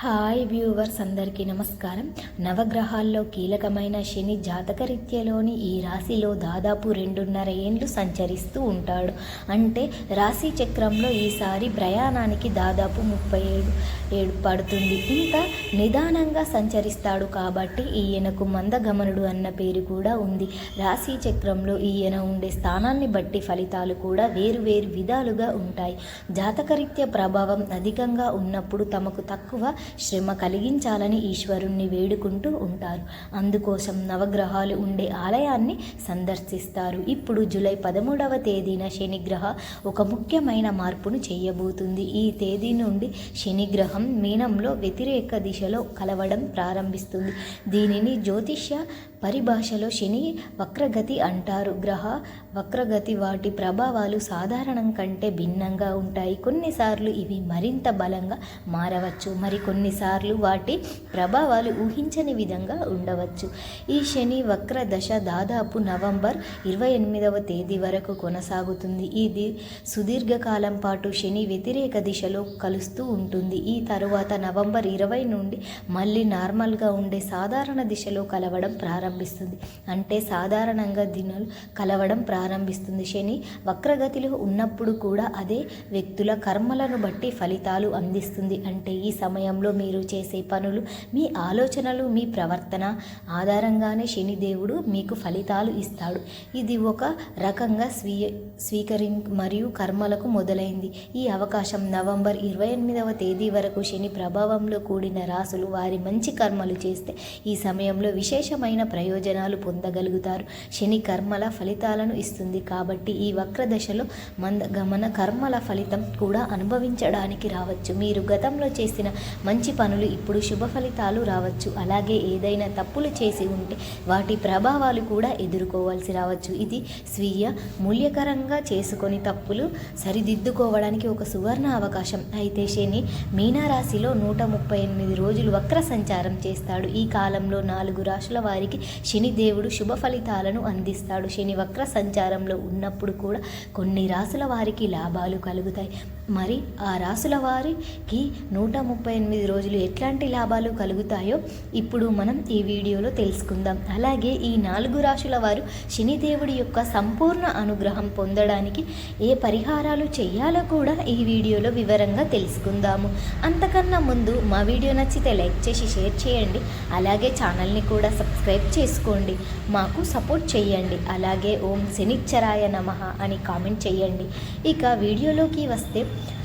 Hi viewers అందరికీ నమస్కారం. నవగ్రహాల్లో కీలకమైన శని జాతకరీత్యలోని ఈ రాశిలో దాదాపు రెండున్నర ఏండ్లు సంచరిస్తూ ఉంటాడు. అంటే రాశి చక్రంలో ఈసారి ప్రయాణానికి దాదాపు ముప్పై ఏడు ఏడు పడుతుంది. ఇంకా నిదానంగా సంచరిస్తాడు కాబట్టి ఈయనకు మందగమనుడు అన్న పేరు కూడా ఉంది. రాశి చక్రంలో ఈయన ఉండే స్థానాన్ని బట్టి ఫలితాలు కూడా వేరు వేరు విధాలుగా ఉంటాయి. జాతకరీత్య ప్రభావం అధికంగా ఉన్నప్పుడు తమకు తక్కువ శ్రమ కలిగించాలని ఈశ్వరుణ్ణి వేడుకుంటూ ఉంటారు. అందుకోసం నవగ్రహాలు ఉండే ఆలయాన్ని సందర్శిస్తారు. ఇప్పుడు జూలై పదమూడవ తేదీన శనిగ్రహ ఒక ముఖ్యమైన మార్పును చేయబోతుంది. ఈ తేదీ నుండి శనిగ్రహం మీనంలో వ్యతిరేక దిశలో కలవడం ప్రారంభిస్తుంది. దీనిని జ్యోతిష్య పరిభాషలో శని వక్రగతి అంటారు. గ్రహ వక్రగతి వాటి ప్రభావాలు సాధారణం కంటే భిన్నంగా ఉంటాయి. కొన్నిసార్లు ఇవి మరింత బలంగా మారవచ్చు. మరికొన్ని కొన్నిసార్లు వాటి ప్రభావాలు ఊహించని విధంగా ఉండవచ్చు. ఈ శని వక్ర దశ దాదాపు నవంబర్ ఇరవై ఎనిమిదవ తేదీ వరకు కొనసాగుతుంది. ఇది సుదీర్ఘకాలం పాటు శని వ్యతిరేక దిశలో కలుస్తూ ఉంటుంది. ఈ తరువాత నవంబర్ ఇరవై నుండి మళ్ళీ నార్మల్గా ఉండే సాధారణ దిశలో కలవడం ప్రారంభిస్తుంది. అంటే సాధారణంగా దినాలు కలవడం ప్రారంభిస్తుంది. శని వక్రగతిలో ఉన్నప్పుడు కూడా అదే వ్యక్తుల కర్మలను బట్టి ఫలితాలు అందిస్తుంది. అంటే ఈ సమయంలో మీరు చేసే పనులు మీ ఆలోచనలు మీ ప్రవర్తన ఆధారంగానే శనిదేవుడు మీకు ఫలితాలు ఇస్తాడు. ఇది ఒక రకంగా స్వీయ స్వీకరి మరియు కర్మలకు మొదలైంది. ఈ అవకాశం నవంబర్ ఇరవై ఎనిమిదవ తేదీ వరకు శని ప్రభావంలో కూడిన రాసులు వారి మంచి కర్మలు చేస్తే ఈ సమయంలో విశేషమైన ప్రయోజనాలు పొందగలుగుతారు. శని కర్మల ఫలితాలను ఇస్తుంది కాబట్టి ఈ వక్రదశలో మంద గమన కర్మల ఫలితం కూడా అనుభవించడానికి రావచ్చు. మీరు గతంలో చేసిన మంచి మంచి పనులు ఇప్పుడు శుభ ఫలితాలు రావచ్చు. అలాగే ఏదైనా తప్పులు చేసి ఉంటే వాటి ప్రభావాలు కూడా ఎదుర్కోవాల్సి రావచ్చు. ఇది స్వీయ మూల్యకరంగా చేసుకొని తప్పులు సరిదిద్దుకోవడానికి ఒక సువర్ణ అవకాశం. అయితే శని మీనారాశిలో నూట ముప్పై ఎనిమిది రోజులు వక్ర సంచారం చేస్తాడు. ఈ కాలంలో నాలుగు రాశుల వారికి శని దేవుడు శుభ ఫలితాలను అందిస్తాడు. శని వక్ర సంచారంలో ఉన్నప్పుడు కూడా కొన్ని రాసుల వారికి లాభాలు కలుగుతాయి. మరి ఆ రాసుల వారికి నూట ముప్పై ఎనిమిది రోజులు ఎట్లాంటి లాభాలు కలుగుతాయో ఇప్పుడు మనం ఈ వీడియోలో తెలుసుకుందాం. అలాగే ఈ నాలుగు రాశుల వారు శనిదేవుడి యొక్క సంపూర్ణ అనుగ్రహం పొందడానికి ఏ పరిహారాలు చేయాలో కూడా ఈ వీడియోలో వివరంగా తెలుసుకుందాము. అంతకన్నా ముందు మా వీడియో నచ్చితే లైక్ చేసి షేర్ చేయండి. అలాగే ఛానల్ని కూడా సబ్స్క్రైబ్ చేసుకోండి. మాకు సపోర్ట్ చేయండి. అలాగే ఓం శనిచ్చరాయ నమః అని కామెంట్ చేయండి. ఇక వీడియోలోకి వస్తే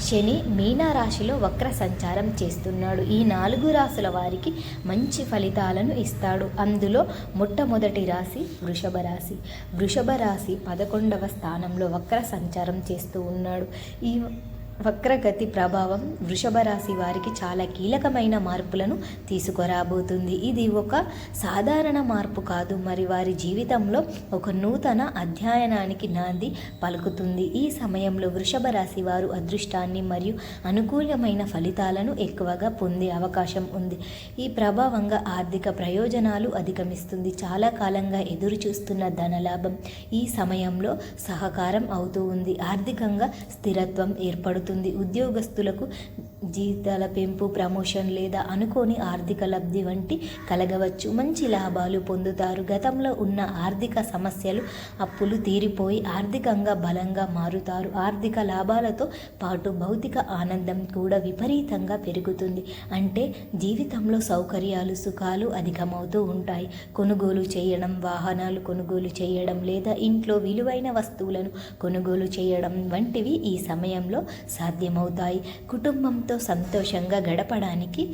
శని మీనా రాశిలో వక్ర సంచారం చేస్తున్నాడు ఈ నాలుగు రాశుల వారికి మంచి ఫలితాలను ఇస్తాడు. అందులో మొట్టమొదటి రాశి వృషభ రాశి. వృషభ రాశి పదకొండవ స్థానంలో వక్ర సంచారం చేస్తూ ఉన్నాడు. ఈ వక్రగతి ప్రభావం వృషభ రాశి వారికి చాలా కీలకమైన మార్పులను తీసుకురాబోతుంది. ఇది ఒక సాధారణ మార్పు కాదు. మరి వారి జీవితంలో ఒక నూతన అధ్యయనానికి నాంది పలుకుతుంది. ఈ సమయంలో వృషభ రాశి వారు అదృష్టాన్ని మరియు అనుకూలమైన ఫలితాలను ఎక్కువగా పొందే అవకాశం ఉంది. ఈ ప్రభావంగా ఆర్థిక ప్రయోజనాలు అధిగమిస్తుంది. చాలా కాలంగా ఎదురు చూస్తున్న ధనలాభం ఈ సమయంలో సహకారం అవుతూ ఉంది. ఆర్థికంగా స్థిరత్వం ఏర్పడుతుంది ఉద్యోగస్తులకు జీతాల పెంపు ప్రమోషన్ లేదా అనుకోని ఆర్థిక లబ్ధి వంటి కలగవచ్చు. మంచి లాభాలు పొందుతారు. గతంలో ఉన్న ఆర్థిక సమస్యలు అప్పులు తీరిపోయి ఆర్థికంగా బలంగా మారుతారు. ఆర్థిక లాభాలతో పాటు భౌతిక ఆనందం కూడా విపరీతంగా పెరుగుతుంది. అంటే జీవితంలో సౌకర్యాలు సుఖాలు అధికమవుతూ ఉంటాయి. కొనుగోలు చేయడం వాహనాలు కొనుగోలు చేయడం లేదా ఇంట్లో విలువైన వస్తువులను కొనుగోలు చేయడం వంటివి ఈ సమయంలో సాధ్యమవుతాయి. కుటుంబంతో సంతోషంగా గడపడానికి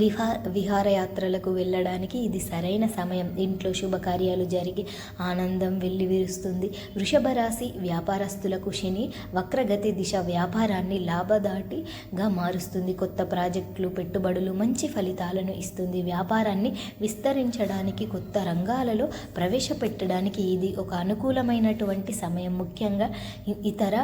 విహా విహారయాత్రలకు వెళ్ళడానికి ఇది సరైన సమయం. ఇంట్లో శుభకార్యాలు జరిగి ఆనందం వెల్లివిరుస్తుంది వృషభ రాశి వ్యాపారస్తులకు శని వక్రగతి దిశ వ్యాపారాన్ని లాభదాటిగా మారుస్తుంది. కొత్త ప్రాజెక్టులు పెట్టుబడులు మంచి ఫలితాలను ఇస్తుంది. వ్యాపారాన్ని విస్తరించడానికి కొత్త రంగాలలో ప్రవేశపెట్టడానికి ఇది ఒక అనుకూలమైనటువంటి సమయం. ముఖ్యంగా ఇతర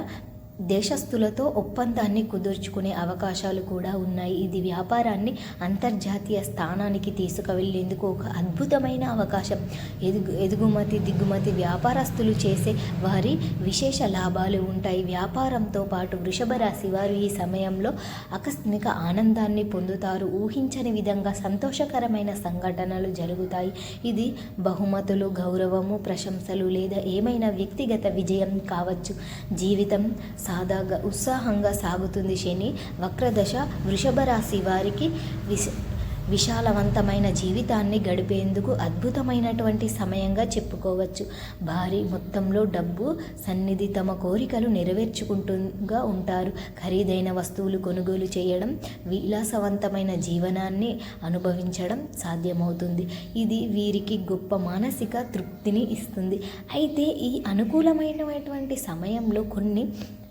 దేశస్థులతో ఒప్పందాన్ని కుదుర్చుకునే అవకాశాలు కూడా ఉన్నాయి. ఇది వ్యాపారాన్ని అంతర్జాతీయ స్థానానికి తీసుకువెళ్ళేందుకు ఒక అద్భుతమైన అవకాశం. ఎదుగు ఎదుగుమతి దిగుమతి వ్యాపారస్తులు చేసే వారి విశేష లాభాలు ఉంటాయి. వ్యాపారంతో పాటు వృషభ రాశి వారు ఈ సమయంలో ఆకస్మిక ఆనందాన్ని పొందుతారు. ఊహించని విధంగా సంతోషకరమైన సంఘటనలు జరుగుతాయి. ఇది బహుమతులు గౌరవము ప్రశంసలు లేదా ఏమైనా వ్యక్తిగత విజయం కావచ్చు. జీవితం సాదాగా ఉత్సాహంగా సాగుతుంది శని. వక్రదశ వృషభ రాశి వారికి విశ విశాలవంతమైన జీవితాన్ని గడిపేందుకు అద్భుతమైనటువంటి సమయంగా చెప్పుకోవచ్చు. భారీ మొత్తంలో డబ్బు సన్నిధి తమ కోరికలు నెరవేర్చుకుంటుగా ఉంటారు. ఖరీదైన వస్తువులు కొనుగోలు చేయడం విలాసవంతమైన జీవనాన్ని అనుభవించడం సాధ్యమవుతుంది. ఇది వీరికి గొప్ప మానసిక తృప్తిని ఇస్తుంది. అయితే ఈ అనుకూలమైనటువంటి సమయంలో కొన్ని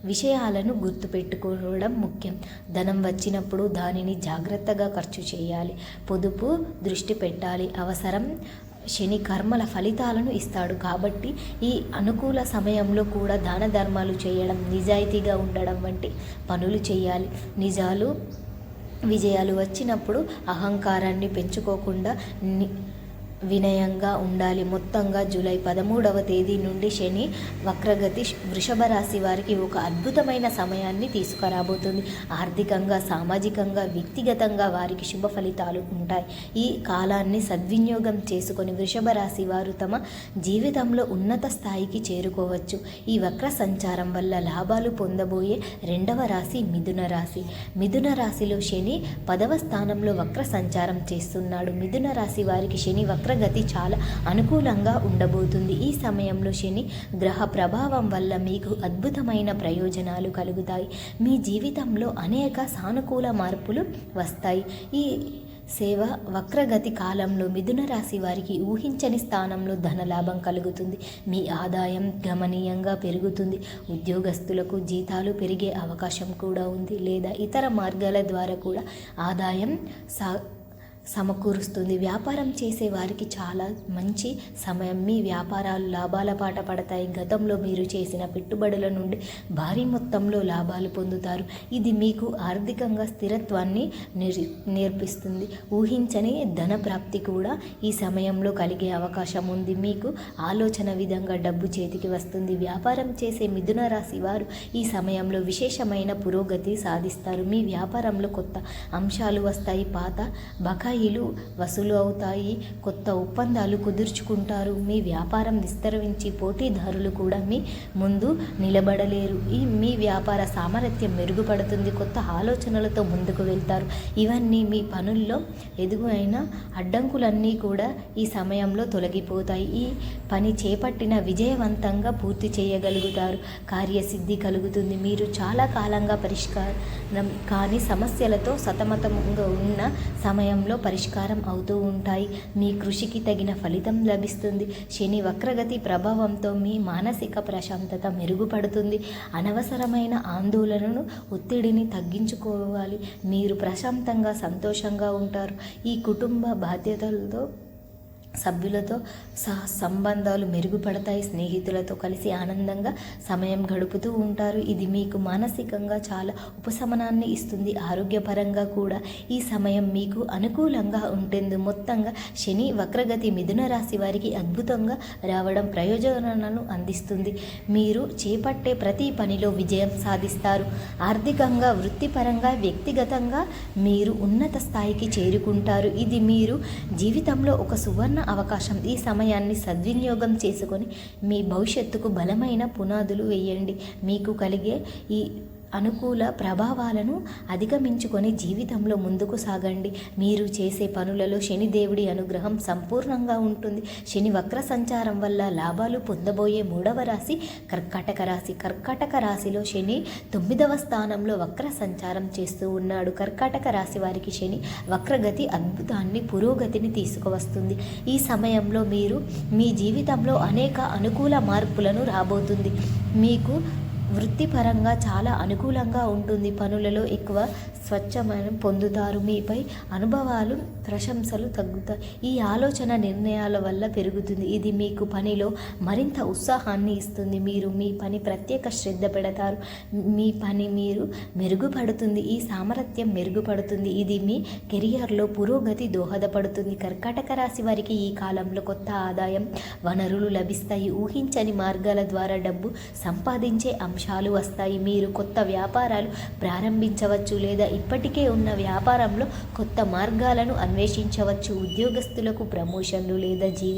విషయాలను గుర్తుపెట్టుకోవడం ముఖ్యం. ధనం వచ్చినప్పుడు దానిని జాగ్రత్తగా ఖర్చు చేయాలి. పొదుపు దృష్టి పెట్టాలి. అవసరం శని కర్మల ఫలితాలను ఇస్తాడు కాబట్టి ఈ అనుకూల సమయంలో కూడా దాన ధర్మాలు చేయడం నిజాయితీగా ఉండడం వంటి పనులు చేయాలి. నిజాలు విజయాలు వచ్చినప్పుడు అహంకారాన్ని పెంచుకోకుండా వినయంగా ఉండాలి. మొత్తంగా జూలై పదమూడవ తేదీ నుండి శని వక్రగతి వృషభ రాశి వారికి ఒక అద్భుతమైన సమయాన్ని తీసుకురాబోతుంది. ఆర్థికంగా సామాజికంగా వ్యక్తిగతంగా వారికి శుభ ఫలితాలు ఉంటాయి. ఈ కాలాన్ని సద్వినియోగం చేసుకొని వృషభ రాశి వారు తమ జీవితంలో ఉన్నత స్థాయికి చేరుకోవచ్చు. ఈ వక్ర సంచారం వల్ల లాభాలు పొందబోయే రెండవ రాశి మిథున రాశి. మిథున రాశిలో శని పదవ స్థానంలో వక్ర సంచారం చేస్తున్నాడు. మిథున రాశి వారికి శని వక్రగతి చాలా అనుకూలంగా ఉండబోతుంది. ఈ సమయంలో శని గ్రహ ప్రభావం వల్ల మీకు అద్భుతమైన ప్రయోజనాలు కలుగుతాయి. మీ జీవితంలో అనేక సానుకూల మార్పులు వస్తాయి. ఈ సేవ వక్రగతి కాలంలో మిథున రాశి వారికి ఊహించని స్థానంలో ధనలాభం కలుగుతుంది. మీ ఆదాయం గమనీయంగా పెరుగుతుంది. ఉద్యోగస్తులకు జీతాలు పెరిగే అవకాశం కూడా ఉంది. లేదా ఇతర మార్గాల ద్వారా కూడా ఆదాయం సా సమకూరుస్తుంది. వ్యాపారం చేసే వారికి చాలా మంచి సమయం. మీ వ్యాపారాలు లాభాల పాట పడతాయి. గతంలో మీరు చేసిన పెట్టుబడుల నుండి భారీ మొత్తంలో లాభాలు పొందుతారు. ఇది మీకు ఆర్థికంగా స్థిరత్వాన్ని నేర్పిస్తుంది. ఊహించని ధన ప్రాప్తి కూడా ఈ సమయంలో కలిగే అవకాశం ఉంది. మీకు ఆలోచన విధంగా డబ్బు చేతికి వస్తుంది. వ్యాపారం చేసే మిథున రాశి వారు ఈ సమయంలో విశేషమైన పురోగతి సాధిస్తారు. మీ వ్యాపారంలో కొత్త అంశాలు వస్తాయి. పాత బకాయి బకాయిలు వసూలు అవుతాయి. కొత్త ఒప్పందాలు కుదుర్చుకుంటారు. మీ వ్యాపారం విస్తరించి పోటీదారులు కూడా మీ ముందు నిలబడలేరు. ఈ మీ వ్యాపార సామర్థ్యం మెరుగుపడుతుంది. కొత్త ఆలోచనలతో ముందుకు వెళ్తారు. ఇవన్నీ మీ పనుల్లో ఎదుగుైన అడ్డంకులన్నీ కూడా ఈ సమయంలో తొలగిపోతాయి. ఈ పని చేపట్టిన విజయవంతంగా పూర్తి చేయగలుగుతారు. కార్యసిద్ధి కలుగుతుంది. మీరు చాలా కాలంగా పరిష్కారం కాని సమస్యలతో సతమతంగా ఉన్న సమయంలో పరిష్కారం అవుతూ ఉంటాయి. మీ కృషికి తగిన ఫలితం లభిస్తుంది. శని వక్రగతి ప్రభావంతో మీ మానసిక ప్రశాంతత మెరుగుపడుతుంది. అనవసరమైన ఆందోళనను ఒత్తిడిని తగ్గించుకోవాలి. మీరు ప్రశాంతంగా సంతోషంగా ఉంటారు. ఈ కుటుంబ బాధ్యతలతో సభ్యులతో సహ సంబంధాలు మెరుగుపడతాయి. స్నేహితులతో కలిసి ఆనందంగా సమయం గడుపుతూ ఉంటారు. ఇది మీకు మానసికంగా చాలా ఉపశమనాన్ని ఇస్తుంది. ఆరోగ్యపరంగా కూడా ఈ సమయం మీకు అనుకూలంగా ఉంటుంది. మొత్తంగా శని వక్రగతి మిథున రాశి వారికి అద్భుతంగా రావడం ప్రయోజనాలను అందిస్తుంది. మీరు చేపట్టే ప్రతి పనిలో విజయం సాధిస్తారు. ఆర్థికంగా వృత్తిపరంగా వ్యక్తిగతంగా మీరు ఉన్నత స్థాయికి చేరుకుంటారు. ఇది మీరు జీవితంలో ఒక సువర్ణ అవకాశం. ఈ సమయాన్ని సద్వినియోగం చేసుకొని మీ భవిష్యత్తుకు బలమైన పునాదులు వేయండి. మీకు కలిగే ఈ అనుకూల ప్రభావాలను అధిగమించుకొని జీవితంలో ముందుకు సాగండి. మీరు చేసే పనులలో శనిదేవుడి అనుగ్రహం సంపూర్ణంగా ఉంటుంది. శని వక్ర సంచారం వల్ల లాభాలు పొందబోయే మూడవ రాశి కర్కాటక రాశి. కర్కాటక రాశిలో శని తొమ్మిదవ స్థానంలో వక్ర సంచారం చేస్తూ ఉన్నాడు. కర్కాటక రాశి వారికి శని వక్రగతి అద్భుతాన్ని పురోగతిని తీసుకువస్తుంది. ఈ సమయంలో మీరు మీ జీవితంలో అనేక అనుకూల మార్పులను రాబోతుంది. మీకు వృత్తిపరంగా చాలా అనుకూలంగా ఉంటుంది. పనులలో ఎక్కువ స్వచ్ఛమైన పొందుతారు. మీపై అనుభవాలు ప్రశంసలు తగ్గుతాయి. ఈ ఆలోచన నిర్ణయాల వల్ల పెరుగుతుంది. ఇది మీకు పనిలో మరింత ఉత్సాహాన్ని ఇస్తుంది. మీరు మీ పని ప్రత్యేక శ్రద్ధ పెడతారు. మీ పని మీరు మెరుగుపడుతుంది. ఈ సామర్థ్యం మెరుగుపడుతుంది. ఇది మీ కెరియర్లో పురోగతి దోహదపడుతుంది. కర్కాటక రాశి వారికి ఈ కాలంలో కొత్త ఆదాయం వనరులు లభిస్తాయి. ఊహించని మార్గాల ద్వారా డబ్బు సంపాదించే అంశాలు వస్తాయి. మీరు కొత్త వ్యాపారాలు ప్రారంభించవచ్చు లేదా ఇప్పటికే ఉన్న వ్యాపారంలో కొత్త మార్గాలను అన్వేషించవచ్చు. ఉద్యోగస్తులకు ప్రమోషన్లు లేదా జీ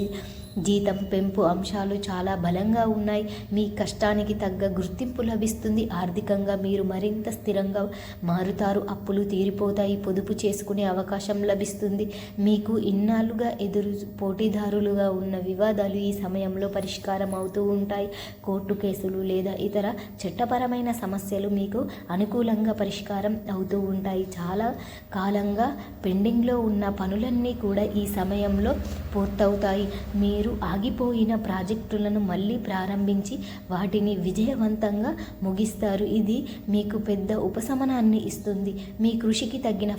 జీతం పెంపు అంశాలు చాలా బలంగా ఉన్నాయి. మీ కష్టానికి తగ్గ గుర్తింపు లభిస్తుంది. ఆర్థికంగా మీరు మరింత స్థిరంగా మారుతారు. అప్పులు తీరిపోతాయి. పొదుపు చేసుకునే అవకాశం లభిస్తుంది. మీకు ఇన్నాళ్ళుగా ఎదురు పోటీదారులుగా ఉన్న వివాదాలు ఈ సమయంలో పరిష్కారం అవుతూ ఉంటాయి. కోర్టు కేసులు లేదా ఇతర చట్టపరమైన సమస్యలు మీకు అనుకూలంగా పరిష్కారం అవుతూ ఉంటాయి. చాలా కాలంగా పెండింగ్లో ఉన్న పనులన్నీ కూడా ఈ సమయంలో పూర్తవుతాయి. మీరు ఆగిపోయిన ప్రాజెక్టులను మళ్ళీ ప్రారంభించి వాటిని విజయవంతంగా ముగిస్తారు. ఇది మీకు పెద్ద ఉపశమనాన్ని ఇస్తుంది. మీ కృషికి తగిన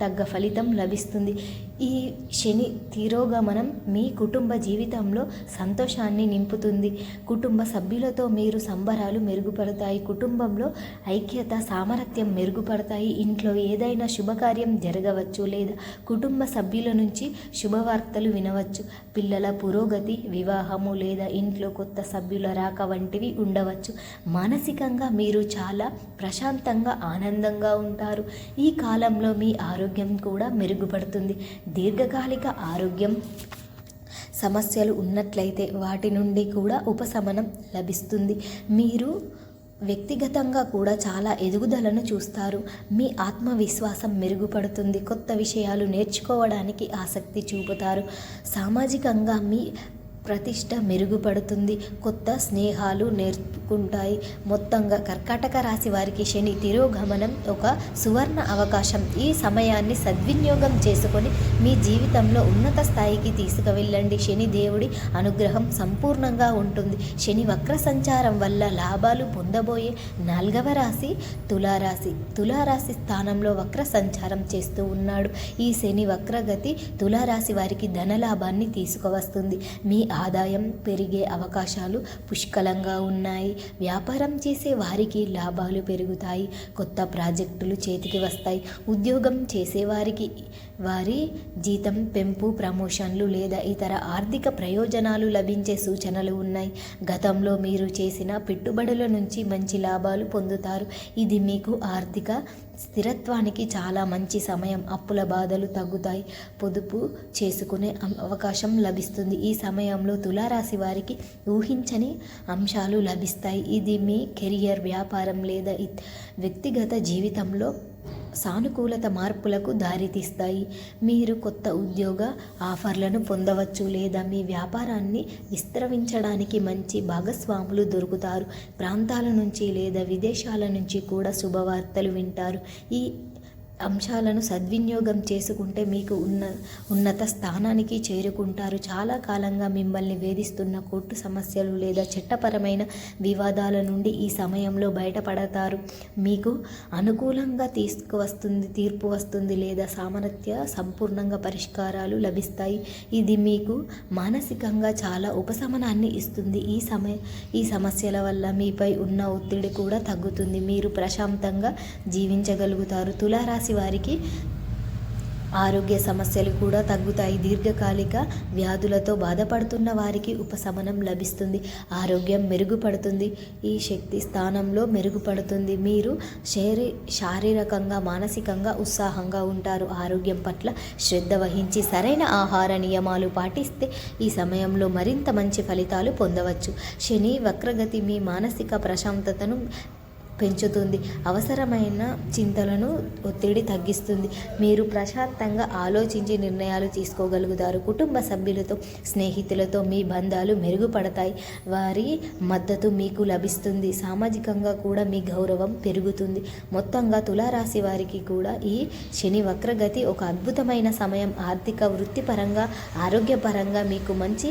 తగ్గ ఫలితం లభిస్తుంది. ఈ శని తిరోగమనం మీ కుటుంబ జీవితంలో సంతోషాన్ని నింపుతుంది. కుటుంబ సభ్యులతో మీరు సంబరాలు మెరుగుపడతాయి. కుటుంబంలో ఐక్యత సామరస్యం మెరుగుపడతాయి. ఇంట్లో ఏదైనా శుభకార్యం జరగవచ్చు లేదా కుటుంబ సభ్యుల నుంచి శుభవార్తలు వినవచ్చు. పిల్లల పురోగతి వివాహము లేదా ఇంట్లో కొత్త సభ్యుల రాక వంటివి ఉండవచ్చు. మానసికంగా మీరు చాలా ప్రశాంతంగా ఆనందంగా ఉంటారు. ఈ కాలంలో మీ ఆరోగ్యం ఆరోగ్యం కూడా మెరుగుపడుతుంది. దీర్ఘకాలిక ఆరోగ్యం సమస్యలు ఉన్నట్లయితే వాటి నుండి కూడా ఉపశమనం లభిస్తుంది. మీరు వ్యక్తిగతంగా కూడా చాలా ఎదుగుదలను చూస్తారు. మీ ఆత్మవిశ్వాసం మెరుగుపడుతుంది. కొత్త విషయాలు నేర్చుకోవడానికి ఆసక్తి చూపుతారు. సామాజికంగా మీ ప్రతిష్ట మెరుగుపడుతుంది. కొత్త స్నేహాలు నేర్పుకుంటాయి. మొత్తంగా కర్కాటక రాశి వారికి శని తిరోగమనం ఒక సువర్ణ అవకాశం. ఈ సమయాన్ని సద్వినియోగం చేసుకొని మీ జీవితంలో ఉన్నత స్థాయికి తీసుకువెళ్ళండి. శని దేవుడి అనుగ్రహం సంపూర్ణంగా ఉంటుంది. శని వక్ర సంచారం వల్ల లాభాలు పొందబోయే నాలుగవ రాశి తులారాశి. తులారాశి స్థానంలో వక్ర సంచారం చేస్తూ ఉన్నాడు. ఈ శని వక్రగతి తులారాశి వారికి ధనలాభాన్ని తీసుకువస్తుంది. మీ ఆదాయం పెరిగే అవకాశాలు పుష్కలంగా ఉన్నాయి. వ్యాపారం చేసే వారికి లాభాలు పెరుగుతాయి. కొత్త ప్రాజెక్టులు చేతికి వస్తాయి. ఉద్యోగం చేసేవారికి వారి జీతం పెంపు ప్రమోషన్లు లేదా ఇతర ఆర్థిక ప్రయోజనాలు లభించే సూచనలు ఉన్నాయి. గతంలో మీరు చేసిన పెట్టుబడుల నుంచి మంచి లాభాలు పొందుతారు. ఇది మీకు ఆర్థిక స్థిరత్వానికి చాలా మంచి సమయం. అప్పుల బాధలు తగ్గుతాయి. పొదుపు చేసుకునే అవకాశం లభిస్తుంది. ఈ సమయంలో తులారాశి వారికి ఊహించని అంశాలు లభిస్తాయి. ఇది మీ కెరియర్ వ్యాపారం లేదా ఇత్- వ్యక్తిగత జీవితంలో సానుకూలత మార్పులకు దారితీస్తాయి. మీరు కొత్త ఉద్యోగ ఆఫర్లను పొందవచ్చు లేదా మీ వ్యాపారాన్ని విస్తరించడానికి మంచి భాగస్వాములు దొరుకుతారు. ప్రాంతాల నుంచి లేదా విదేశాల నుంచి కూడా శుభవార్తలు వింటారు. ఈ అంశాలను సద్వినియోగం చేసుకుంటే మీకు ఉన్న ఉన్నత స్థానానికి చేరుకుంటారు. చాలా కాలంగా మిమ్మల్ని వేధిస్తున్న కోర్టు సమస్యలు లేదా చట్టపరమైన వివాదాల నుండి ఈ సమయంలో బయటపడతారు. మీకు అనుకూలంగా తీసుకువస్తుంది తీర్పు వస్తుంది లేదా సామర్థ్య సంపూర్ణంగా పరిష్కారాలు లభిస్తాయి. ఇది మీకు మానసికంగా చాలా ఉపశమనాన్ని ఇస్తుంది. ఈ సమయ ఈ సమస్యల వల్ల మీపై ఉన్న ఒత్తిడి కూడా తగ్గుతుంది. మీరు ప్రశాంతంగా జీవించగలుగుతారు. తులారాశి వారికి ఆరోగ్య సమస్యలు కూడా తగ్గుతాయి. దీర్ఘకాలిక వ్యాధులతో బాధపడుతున్న వారికి ఉపశమనం లభిస్తుంది. ఆరోగ్యం మెరుగుపడుతుంది. ఈ శక్తి స్థానంలో మెరుగుపడుతుంది. మీరు శరీ శారీరకంగా మానసికంగా ఉత్సాహంగా ఉంటారు. ఆరోగ్యం పట్ల శ్రద్ధ వహించి సరైన ఆహార నియమాలు పాటిస్తే ఈ సమయంలో మరింత మంచి ఫలితాలు పొందవచ్చు. శని వక్రగతి మీ మానసిక ప్రశాంతతను పెంచుతుంది. అవసరమైన చింతలను ఒత్తిడి తగ్గిస్తుంది. మీరు ప్రశాంతంగా ఆలోచించి నిర్ణయాలు తీసుకోగలుగుతారు. కుటుంబ సభ్యులతో స్నేహితులతో మీ బంధాలు మెరుగుపడతాయి. వారి మద్దతు మీకు లభిస్తుంది. సామాజికంగా కూడా మీ గౌరవం పెరుగుతుంది. మొత్తంగా తులారాశి వారికి కూడా ఈ శని వక్రగతి ఒక అద్భుతమైన సమయం. ఆర్థిక వృత్తిపరంగా ఆరోగ్యపరంగా మీకు మంచి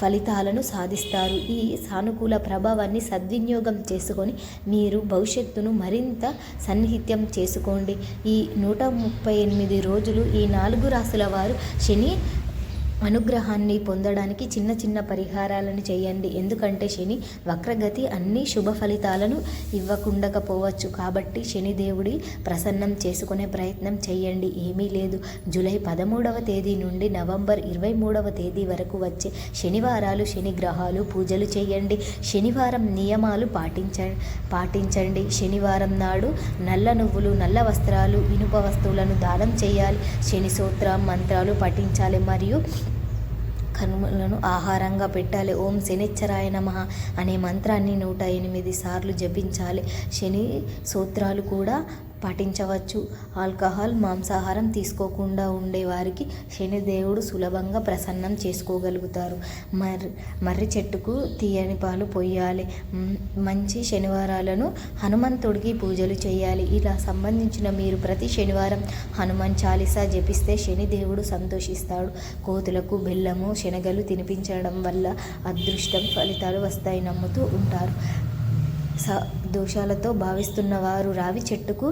ఫలితాలను సాధిస్తారు. ఈ సానుకూల ప్రభావాన్ని సద్వినియోగం చేసుకొని మీరు భవిష్యత్తును మరింత సన్నిహిత్యం చేసుకోండి. ఈ నూట ముప్పై ఎనిమిది రోజులు ఈ నాలుగు రాసుల వారు శని అనుగ్రహాన్ని పొందడానికి చిన్న చిన్న పరిహారాలను చేయండి. ఎందుకంటే శని వక్రగతి అన్ని శుభ ఫలితాలను ఇవ్వకుండకపోవచ్చు. కాబట్టి శనిదేవుడి ప్రసన్నం చేసుకునే ప్రయత్నం చేయండి. ఏమీ లేదు. జూలై పదమూడవ తేదీ నుండి నవంబర్ ఇరవై మూడవ తేదీ వరకు వచ్చే శనివారాలు శని గ్రహాలు పూజలు చేయండి. శనివారం నియమాలు పాటించ పాటించండి. శనివారం నాడు నల్ల నువ్వులు నల్ల వస్త్రాలు ఇనుప వస్తువులను దానం చేయాలి. శని సూత్ర మంత్రాలు పఠించాలి. మరియు కనుమలను ఆహారంగా పెట్టాలి. ఓం శనిచ్చరాయ నమ అనే మంత్రాన్ని నూట ఎనిమిది సార్లు జపించాలి. శని సూత్రాలు కూడా పాటించవచ్చు. ఆల్కహాల్ మాంసాహారం తీసుకోకుండా ఉండేవారికి శనిదేవుడు సులభంగా ప్రసన్నం చేసుకోగలుగుతారు. మర్రి మర్రి చెట్టుకు తీయని పాలు పొయ్యాలి. మంచి శనివారాలను హనుమంతుడికి పూజలు చేయాలి. ఇలా సంబంధించిన మీరు ప్రతి శనివారం హనుమాన్ చాలీసా జపిస్తే శనిదేవుడు సంతోషిస్తాడు. కోతులకు బెల్లము శనగలు తినిపించడం వల్ల అదృష్టం ఫలితాలు వస్తాయి నమ్ముతూ ఉంటారు. దోషాలతో భావిస్తున్న వారు రావి చెట్టుకు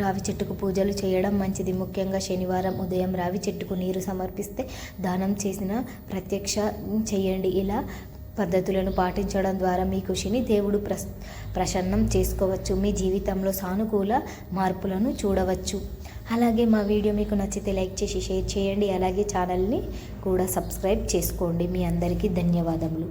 రావి చెట్టుకు పూజలు చేయడం మంచిది. ముఖ్యంగా శనివారం ఉదయం రావి చెట్టుకు నీరు సమర్పిస్తే దానం చేసిన ప్రత్యక్ష చేయండి. ఇలా పద్ధతులను పాటించడం ద్వారా మీ కృషిని దేవుడు ప్రస్ ప్రసన్నం చేసుకోవచ్చు. మీ జీవితంలో సానుకూల మార్పులను చూడవచ్చు. అలాగే మా వీడియో మీకు నచ్చితే లైక్ చేసి షేర్ చేయండి. అలాగే ఛానల్ని కూడా సబ్స్క్రైబ్ చేసుకోండి. మీ అందరికీ ధన్యవాదములు.